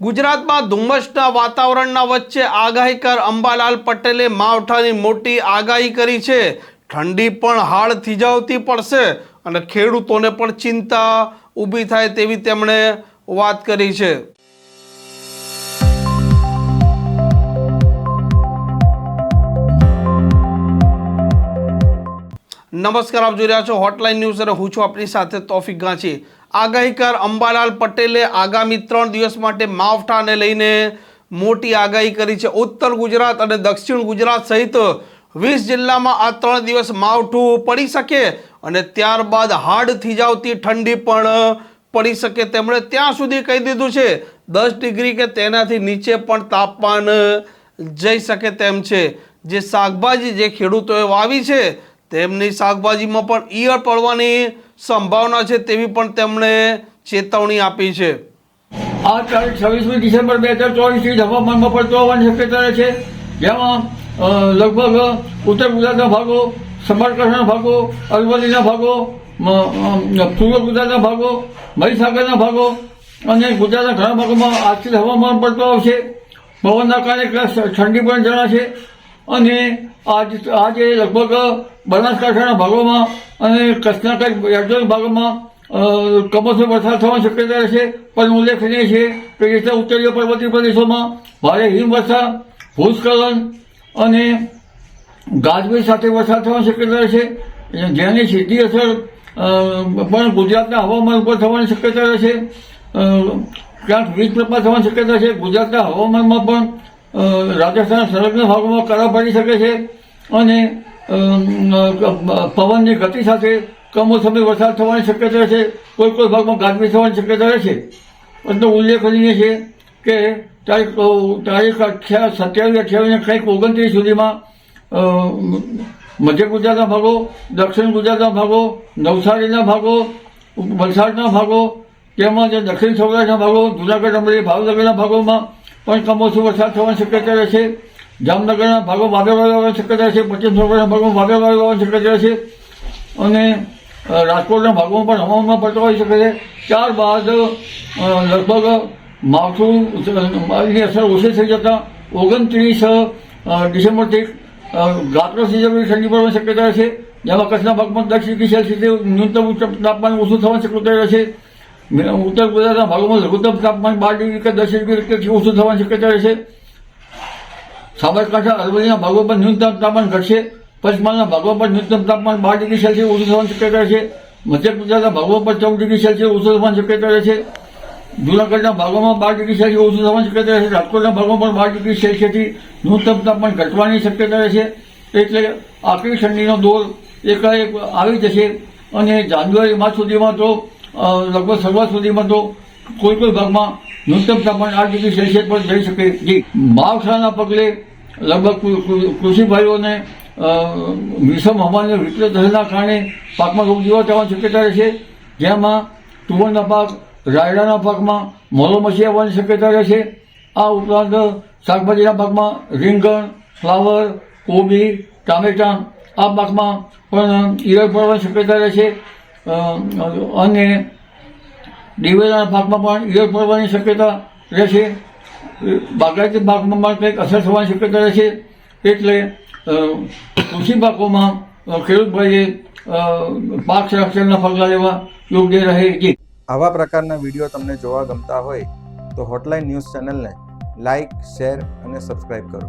ગુજરાતમાં ધુમ્મસના વાતાવરણના વચ્ચે આગાહીકાર અંબાલાલ પટેલે માવઠાની મોટી આગાહી કરી છે. ઠંડી પણ હાડ થીજાવતી પડશે અને ખેડૂતોને પણ ચિંતા ઊભી થાય તેવી તેમણે વાત કરી છે. નમસ્કાર, આપ જોઈ રહ્યા છો હોટલાઇન ન્યૂઝ અને હું છું આપની સાથે તોફિક ગાંચી. આગાહીકાર અંબાલાલ પટેલે આગામી ત્રણ દિવસ માટે માવઠાને લઈને મોટી આગાહી કરી છે. ઉત્તર ગુજરાત અને દક્ષિણ ગુજરાત સહિત વીસ જિલ્લામાં આ ત્રણ દિવસ માવઠું પડી શકે અને ત્યારબાદ હાડ થીજાવતી ઠંડી પણ પડી શકે તેમણે ત્યાં સુધી કહી દીધું છે. દસ ડિગ્રી કે તેનાથી નીચે પણ તાપમાન જઈ શકે તેમ છે. જે શાકભાજી જે ખેડૂતોએ વાવી છે તેમની શાકભાજીમાં પણ ઈયળ પડવાની સંભાવના છે તેવી પણ તેમણે ચેતવણી આપી છે. આ તારીખ છવ્વીસમી ડિસેમ્બર બે હજાર ચોવીસથી હવામાનમાં પડતો હોવાની શક્યતા છે. જેમાં લગભગ ઉત્તર ગુજરાતના ભાગો, સમારકાંઠાના ભાગો, અરવલ્લીના ભાગો પૂર્વ ગુજરાતના ભાગો, મહીસાગરના ભાગો અને ગુજરાતના ઘણા ભાગોમાં આજથી હવામાન પડતો આવશે. પવનના કારણે ઠંડી પણ જણાશે. અને આજ આજે લગભગ બનાસકાંઠાના ભાગોમાં અને કચ્છના કંઈક યાદવ ભાગોમાં કમોસમી વરસાદ થવાની શક્યતા રહેશે. પણ ઉલ્લેખનીય છે કે જે ઉત્તરીય પર્વતીય પ્રદેશોમાં ભારે હિમવર્ષા, ભૂસ્ખલન અને ગાજવીજ સાથે વરસાદ થવાની શક્યતા રહેશે. જેની સીધી અસર પણ ગુજરાતના હવામાન ઉપર થવાની શક્યતા રહેશે. ક્યાંક વીજ પ્રપાત થવાની શક્યતા છે ગુજરાતના હવામાનમાં પણ રાજસ્થાન સંલગ્ન ભાગોમાં કરા પડી શકે છે અને પવનની ગતિ સાથે કમોસમી વરસાદ થવાની શક્યતા છે, કોઈ કોઈ ભાગમાં ગાજવી થવાની શક્યતા રહેશે પરંતુ ઉલ્લેખનીય છે કે તારીખ તારીખ અઠ્યા, સત્યાવીસ, અઠ્યાવીસ કંઈક ઓગણત્રીસ સુધીમાં મધ્ય ગુજરાતના ભાગો, દક્ષિણ ગુજરાતના ભાગો, નવસારીના ભાગો, વલસાડના ભાગો, તેમજ દક્ષિણ સૌરાષ્ટ્રના ભાગો, જુનાગઢ અમરેલી, ભાવનગરના ભાગોમાં પણ કમોસમી વરસાદ થવાની શક્યતા રહેશે જામનગરના ભાગો વાદળવાળા હોવાની શક્યતા છે. પશ્ચિમ સૌરાષ્ટ્રના ભાગોમાં વાદળવાળા હોવાની શક્યતા છે. અને રાજકોટના ભાગોમાં પણ હવામાન પડતો હોઈ શકે છે. ત્યારબાદ લગભગ માવઠું ની અસર ઓછી થઈ જતાં ઓગણત્રીસ ડિસેમ્બરથી અ, રાત્રે સિઝનની ઠંડી પડવાની શક્યતા છે. જેમાં કચ્છના ભાગમાં દસ ડિગ્રી સેલ્સિયસ ન્યૂનતમ તાપમાન ઓછું થવાની શક્યતા રહેશે ઉત્તર ગુજરાતના ભાગોમાં લઘુત્તમ તાપમાન બાર ડિગ્રી કે દસ ડિગ્રી ઓછું થવાની શક્યતા રહેશે સાબરકાંઠા, અરવલ્લીના ભાગો પર ન્યૂનતમ તાપમાન ઘટશે. પંચમહાલના ભાગો પર ન્યૂનતમ તાપમાન બાર ડિગ્રી સેલ્સિયસ ઓછું થવાની શક્યતા છે. મધ્ય ગુજરાતના ભાગો પર ચૌદ ડિગ્રી સેલ્સિયસ ઓછું થવાની શક્યતા રહેશે જૂનાગઢના ભાગોમાં બાર ડિગ્રી સેલ્સિયસ ઓછું થવાની શક્યતા રહેશે રાજકોટના ભાગોમાં પણ બાર ડિગ્રી સેલ્સિયસથી ન્યૂનતમ તાપમાન ઘટવાની શક્યતા રહેશે એટલે આખરી ઠંડીનો દોર એકાએક આવી જશે અને જાન્યુઆરી માસ સુધીમાં તો લગભગ શરૂઆત સુધીમાં તો કોઈ કોઈ ભાગમાં ન્યૂનતમ તાપમાન આઠ ડિગ્રી સેલ્સિયસ પર જઈ શકે. જી માવઠાના પગલે લગભગ કૃષિભાઈઓને વિષમ હવામાનની વિપરીત અસરના કારણે પાકમાં રોગ જીવા જવાની શક્યતા રહેશે. જેમાં તુવરના પાક, રાયડાના પાકમાં મોલો મસી આવવાની શક્યતા રહેશે. આ ઉપરાંત શાકભાજીના પાકમાં રીંગણ, ફ્લાવર, કોબી, ટામેટાં આ પાકમાં પણ ઈયળ પડવાની શક્યતા રહેશે. અને દિવેલાના પાકમાં પણ ઈયળ પડવાની શક્યતા રહેશે બાગાયતી પાકમાં પણ કંઈક અસર થવાની શક્યતા રહેશે એટલે કૃષિ પાકોમાં ખેડૂતભાઈએ પાક સંરક્ષણના પગલાં લેવા યોગ્ય રહે છે. આવા પ્રકારના વીડિયો તમને જોવા ગમતા હોય તો હોટલાઇન ન્યૂઝ ચેનલને લાઇક શેર અને સબસ્ક્રાઈબ કરો.